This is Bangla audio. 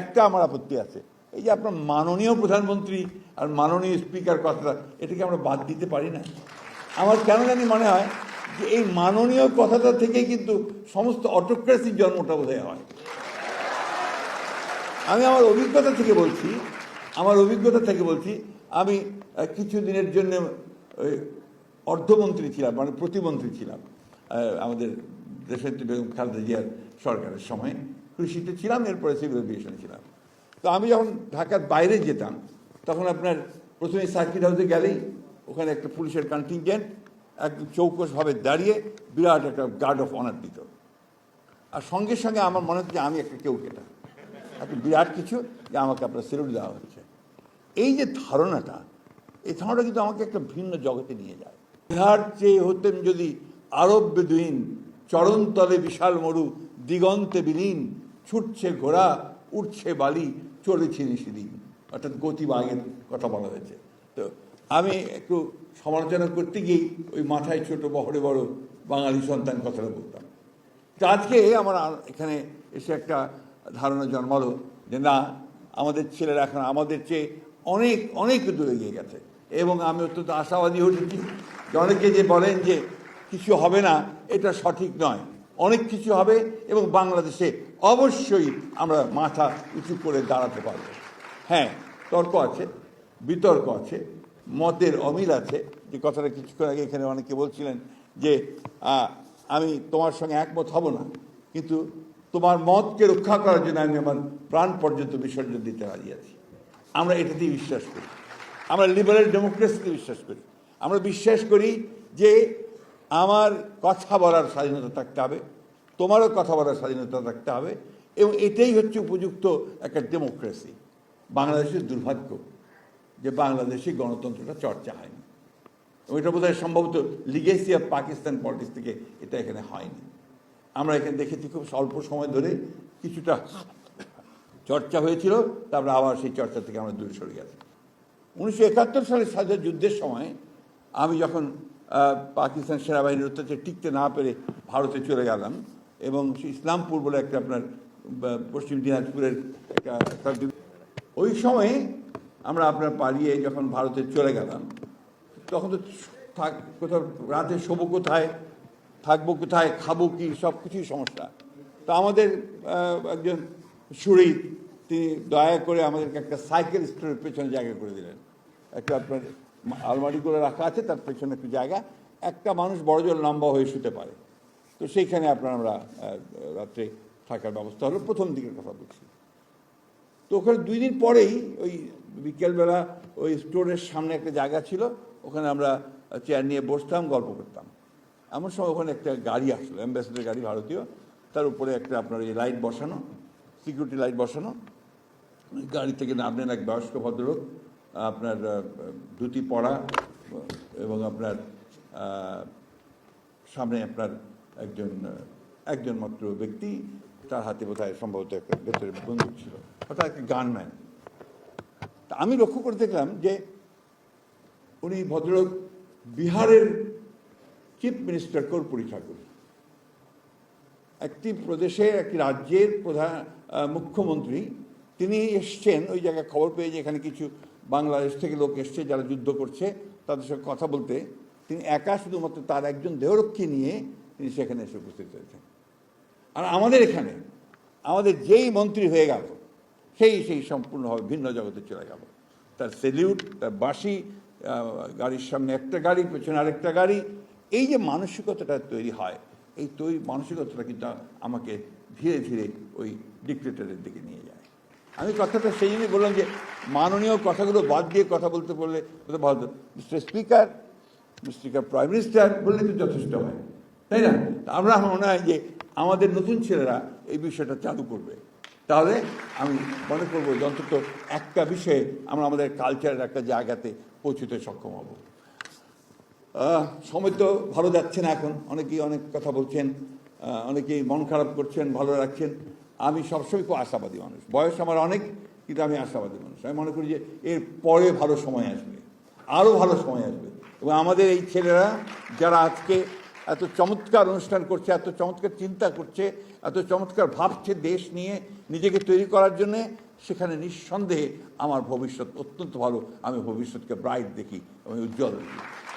একটা আমার আপত্তি আছে। এই যে আপনার মাননীয় প্রধানমন্ত্রী আর মাননীয় স্পিকার কথাটা, এটাকে আমরা বাদ দিতে পারি না। আমার কেন জানি মনে হয় যে এই মাননীয় কথাটা থেকে কিন্তু সমস্ত অটোক্রেসির জন্মটা বোধহয় হয়। আমি আমার অভিজ্ঞতা থেকে বলছি, আমার অভিজ্ঞতা থেকে বলছি, আমি কিছু দিনের জন্য ওই অর্ধমন্ত্রী ছিলাম মানে প্রতিমন্ত্রী ছিলাম আমাদের দেশের বেগম খালেদা জিয়ার সরকারের সময়। কৃষিতে ছিলাম, এরপরে সিভিল এভিয়েশনে ছিলাম তো আমি যখন ঢাকার বাইরে যেতাম, তখন আপনার প্রথমে সার্কিট হাউসে গেলেই ওখানে একটা পুলিশের কন্টিনজেন্ট একদম চৌকসভাবে দাঁড়িয়ে বিরাট একটা গার্ড অফ অনার দিত। আর সঙ্গে সঙ্গে আমার মনে হচ্ছে আমি একটা কেউ কেটা একটা বিরাট কিছু যে আমাকে আপনার সেলুট দেওয়া হচ্ছে। এই যে ধারণাটা, এই ধারণাটা কিন্তু আমাকে একটা ভিন্ন জগতে নিয়ে যায়। বিহার চেয়ে হতেন যদি আরব বেদুইন, চরণতলে বিশাল মরু, দিগন্তে বিলীন ছুটছে, ঘোড়া উঠছে বালি চলেছে নিশিদিন অর্থাৎ গতি গতিবাগের কথা বলা হয়েছে। তো আমি একটু সমালোচনা করতে গিয়েই ওই মাথায় ছোট বহরে বড় বাঙালি সন্তান কথাটা বলতাম। তো আজকে আমার এখানে এসে একটা ধারণা জন্মালো যে না, আমাদের ছেলেরা এখন আমাদের চেয়ে অনেক অনেক দূরে এগিয়ে গেছে। এবং আমি অত্যন্ত আশাবাদী হয়েছি অনেকে যে বলেন যে কিছু হবে না, এটা সঠিক নয়। অনেক কিছু হবে এবং বাংলাদেশে অবশ্যই আমরা মাথা উঁচু করে দাঁড়াতে পারব। হ্যাঁ তর্ক আছে, বিতর্ক আছে, মতের অমিল আছে। যে কথাটা কিছুক্ষণ আগে এখানে অনেকে বলছিলেন যে আমি তোমার সঙ্গে একমত হব না, কিন্তু তোমার মতকে রক্ষা করার জন্য আমি আমার প্রাণ পর্যন্ত বিসর্জন দিতে রাজি আছি। আমরা এটাতেই বিশ্বাস করি। আমরা লিবারেল ডেমোক্রেসিতে বিশ্বাস করি। আমরা বিশ্বাস করি যে আমার কথা বলার স্বাধীনতা থাকতে হবে, তোমারও কথা বলার স্বাধীনতা থাকতে হবে, এবং এটাই হচ্ছে উপযুক্ত একটা ডেমোক্রেসি বাংলাদেশের দুর্ভাগ্য যে বাংলাদেশি গণতন্ত্রটা চর্চা হয়নি। এবং এটা বোধহয় সম্ভবত লিগেসি অফ পাকিস্তান পলিটিক্স থেকে এটা এখানে হয়নি। আমরা এখানে দেখেছি খুব স্বল্প সময় ধরে কিছুটা চর্চা হয়েছিল, তারপরে আবার সেই চর্চা থেকে আমরা দূরে সরে গেছি। উনিশশো একাত্তর সালের স্বাধীনতা যুদ্ধের সময় আমি যখন পাকিস্তান সেনাবাহিনীর অত্যাচারে টিকতে না পেরে ভারতে চলে গেলাম এবং ইসলামপুর বলে একটা আপনার পশ্চিম দিনাজপুরের একটা ওই সময়ে আমরা আপনার পালিয়ে যখন ভারতে চলে গেলাম, তখন তো থাক, কোথাও রাতে শোবো কোথায়, থাকব কোথায়, খাব কি, সব কিছুই সমস্যা। তো আমাদের একজন সুরি তিনি দয়া করে আমাদেরকে একটা সাইকেল স্টোরের পেছনে জায়গা করে দিলেন। একটা আপনার আলমারি করে রাখা আছে, তার পেছনে একটু জায়গা। একটা মানুষ বড় জোর লম্বা হয়ে শুতে পারে। তো সেইখানে আপনার আমরা রাত্রে থাকার ব্যবস্থা হলো। প্রথম দিকের কথা বলছি। তো ওখানে দুই দিন পরেই ওই বিকেলবেলা ওই স্টোরের সামনে একটা জায়গা ছিল। ওখানে আমরা চেয়ার নিয়ে বসতাম, গল্প করতাম। এমন সময় ওখানে একটা গাড়ি আসলো, অ্যাম্বাসেডার গাড়ি ভারতীয়। তার উপরে একটা আপনার এই লাইট বসানো, সিকিউরিটি লাইট বসানো। গাড়ি থেকে নামলেন এক বয়স্ক ভদ্রলোক। আপনার ধুতি পরা এবং আপনার সামনে আপনার একজন একজন মাত্র ব্যক্তি, তার হাতে বোধহয় সম্ভবত একটা ভেতরে বন্দুক ছিল, অর্থাৎ একটা গানম্যান। তা আমি লক্ষ্য করে দেখলাম যে উনি ভদ্রলোক বিহারের চিফ মিনিস্টার কর্পূরী ঠাকুর। একটি প্রদেশের একটি রাজ্যের প্রধান মুখ্যমন্ত্রী, তিনি এসছেন, ওই জায়গায় খবর পেয়ে যে এখানে কিছু বাংলাদেশ থেকে লোক এসছে, যারা যুদ্ধ করছে, তাদের সঙ্গে কথা বলতে। তিনি একা শুধুমাত্র তার একজন দেহরক্ষী নিয়ে তিনি সেখানে এসে উপস্থিত হয়েছেন। আর আমাদের এখানে, আমাদের যেই মন্ত্রী হয়ে গেল, সেই সেই সম্পূর্ণভাবে ভিন্ন জগতে চলে গেল। তার সেলিউট তার বাঁশি গাড়ির সামনে একটা গাড়ি, পেছনে আরেকটা গাড়ি, এই যে মানসিকতাটা তৈরি হয়, এই তৈরি মানসিকতাটা কিন্তু আমাকে ধীরে ধীরে ওই ডিক্টেটরের দিকে নিয়ে যায়। আমি কথাটা সেই জন্যই বললাম যে মাননীয় কথাগুলো বাদ দিয়ে কথা বলতে বললে ভালো। Mister speaker, mister prime minister বললে তো যথেষ্ট হয়। তাই না? আমরা মনে হয় যে আমাদের নতুন ছেলেরা এই বিষয়টা চালু করবে। তাহলে আমি মনে করব অন্তত একটা বিষয়ে আমরা আমাদের কালচারের একটা জায়গাতে পৌঁছতে সক্ষম হব। সময় তো ভালো যাচ্ছে না এখন। অনেকেই অনেক কথা বলছেন অনেকেই মন খারাপ করছেন, ভালো রাখছেন আমি সবসময় খুব আশাবাদী মানুষ। বয়স আমার অনেক, কিন্তু আমি আশাবাদী মানুষ। আমি মনে করি যে এর পরে ভালো সময় আসবে। আরও ভালো সময় আসবে। এবং আমাদের এই ছেলেরা যারা আজকে এত চমৎকার অনুষ্ঠান করছে, এত চমৎকার চিন্তা করছে, এত চমৎকার ভাবছে দেশ নিয়ে, নিজেকে তৈরি করার জন্যে, সেখানে নিঃসন্দেহে আমার ভবিষ্যৎ অত্যন্ত ভালো। আমি ভবিষ্যৎকে ব্রাইট দেখি আমি উজ্জ্বল দেখি।